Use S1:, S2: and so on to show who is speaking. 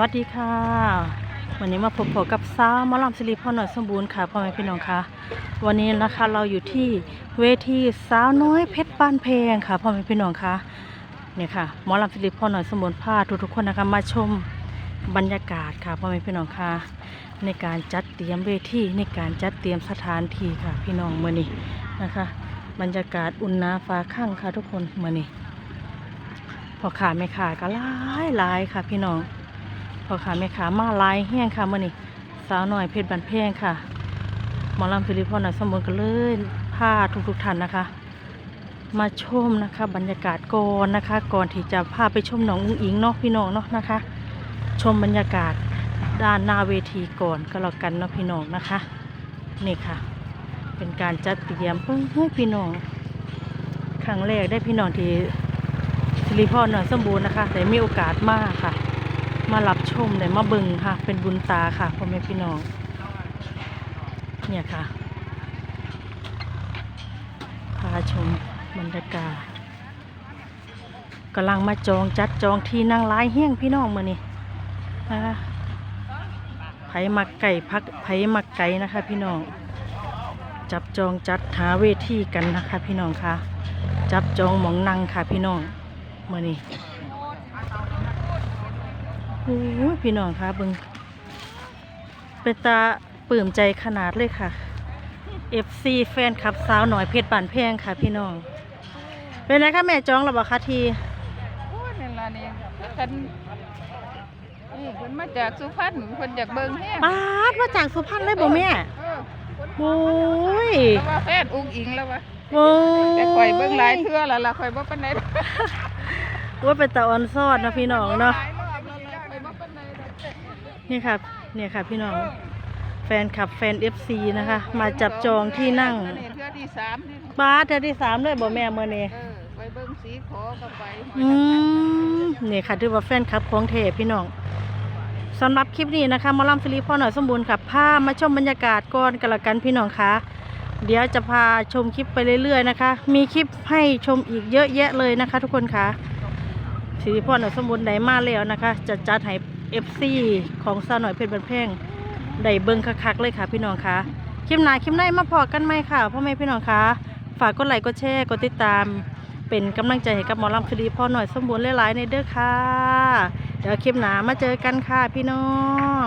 S1: วัสดีค่ะ วันนี้มาพบพบกับสาวมอลำสิริพรหน่อยสมบูรณ์ค่ะพ่อแม่พี่น้องค่ะ วันนี้นะคะเราอยู่ที่เวทีสาวน้อยเพชรบ้านเพลงค่ะพ่อแม่พี่น้องค่ะเนี่ยค่ะมอลำสิริพรหน่อยสมบูรณ์พาทุกๆคนนะคะมาชมบรรยากาศค่ะพ่อแม่พี่น้องค่ะ ในการจัดเตรียมเวทีในการจัดเตรียมสถานที่ค่ะ พี่น้องเมื่อนี้นะคะ บรรยากาศอุ่นนาฟ้าข้างค่ะทุกคนเมื่อนี้พอขาไม่ขาก็หลายหลายค่ะ พี่น้อง พอขาไม่ขามาลายแห้งค่ะมื่อนี้สาวหน่อยเพชรบันเพงค่ะหมอลำฟิลิปพอหน่อยสมบูรณ์กันเลยพาทุกทุกๆท่านนะคะ มาชมนะคะ บรรยากาศก่อนนะคะ ก่อนที่จะพาไปชมหนองอุ้งอิงเนาะพี่น้องเนาะนะคะ ชมบรรยากาศด้านหน้าเวทีก่อนก็แล้วกันเนาะพี่น้องนะคะนี่ค่ะ เป็นการจัดเตรียมเพื่อให้พี่น้องครั้งแรกได้พี่น้องที่สิริพรหน่อยสมบูรณ์นะคะได้มีโอกาสมากค่ะ มารับชมได้มาเบิ่งค่ะ เป็นบุญตาค่ะพ่อแม่พี่น้อง เนี่ยค่ะ พาชมบรรยากาศกำลังมาจองจัดจองที่นั่งร้ายเฮี้ยงพี่น้องมือนี่นะคะไผมักไก่พักไผมักไก่นะคะ พี่น้อง จับจองจัดหาเวทีกันนะคะ พี่น้องค่ะ จับจองหมองนั่งค่ะ พี่น้องมื่อนี้ โอ้ยพี่น้องคะเบิงเป็นตาปลื้มใจขนาดเลยค่ะ FC แฟนคลับสาวหน่อยเพชรบานแพงค่ะ พี่น้อง เป็นไงคะแม่จองระบาคะที
S2: โอ้ยนั่นล่ะนี่กันนี่คนมาจากสุพรรณคนจากเบิงแห้ง
S1: ปาดมาจากสุพรรณเลยบ่แม่
S2: เออ
S1: โอ้ย
S2: แล้วว่าแฟนอุ้งอิงแล้ววะ
S1: โอ้ย
S2: แต่ข่อยเบิ่งหลายเทื่อแล้วล่ะข่อยบ่ปานใดดอก
S1: ว่าเป็นตาออนซอดเนาะพี่น้องเนาะ นี่ค่ะเนี่ยค่ะพี่น้องแฟนคลับแฟน FC นะคะ มาจับจองที่นั่ง
S2: อัเทื่อที่สามนี่
S1: บาสเธอที่สามด้วยบ่แม่เมื่อนี้
S2: เออไปเบิ่งสีขอก็ไป
S1: อืมนี่ค่ะถือว่าแฟนคลับของเทพพี่น้องสำหรับคลิปนี้นะคะหมาล่ำฟิลิปพ่อหน่อยสมบูรณ์กับพามาชมบรรยากาศก่อนกันละกันพี่น้องคะเดี๋ยวจะพาชมคลิปไปเรื่อยๆนะคะ มีคลิปให้ชมอีกเยอะแยะเลยนะคะ ทุกคนคะสิริพรหน่อยสมบูรณ์ได้มาแล้วนะคะจะจัดให้ เอฟซีของสาวหน่อยเพชรบันแพงได้เบิ้งคักๆเลยค่ะพี่น้องคะคลิปหน้าคลิปไหนมาพอกันไหมค่ะพ่อแม่พี่น้องคะฝากกดไลค์กดแชร์กดติดตาม เป็นกำลังใจให้กับหมอลำคดีพ่อหน่อยสมบูรณ์หลายๆในเด้อค่ะ เดี๋ยวคลิปหนามาเจอกันค่ะพี่น้อง